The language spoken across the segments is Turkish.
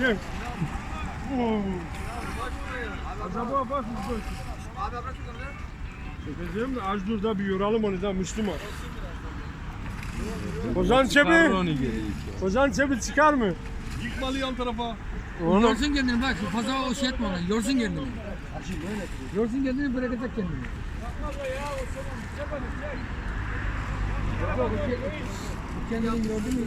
Çek. Oo. Acaba bak mı böyle? Abi bırak şuradan Çekeceğim de az dur da bir yoralım onu da Müslüman. Ozan Çebi. Ozan Çebi çıkar mı? Yıkmalı yan tarafa. Oğlum Yorsun kendini bak fazla o şey etme ona yorsun kendini. Yorsun kendini bırakacak kendini. Yok, bu ke- bu Kendini gördün mü?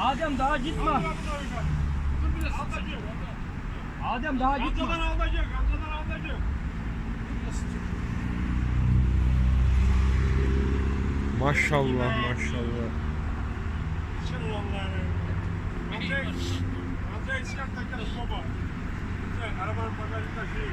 Adem daha gitme. Adem daha gitme. Amcadan alacak, amcadan alacak. Maşallah maşallah. Vallahi. Amcayı, amcayı çıkart da gel baba. Arabanın bagajında şey.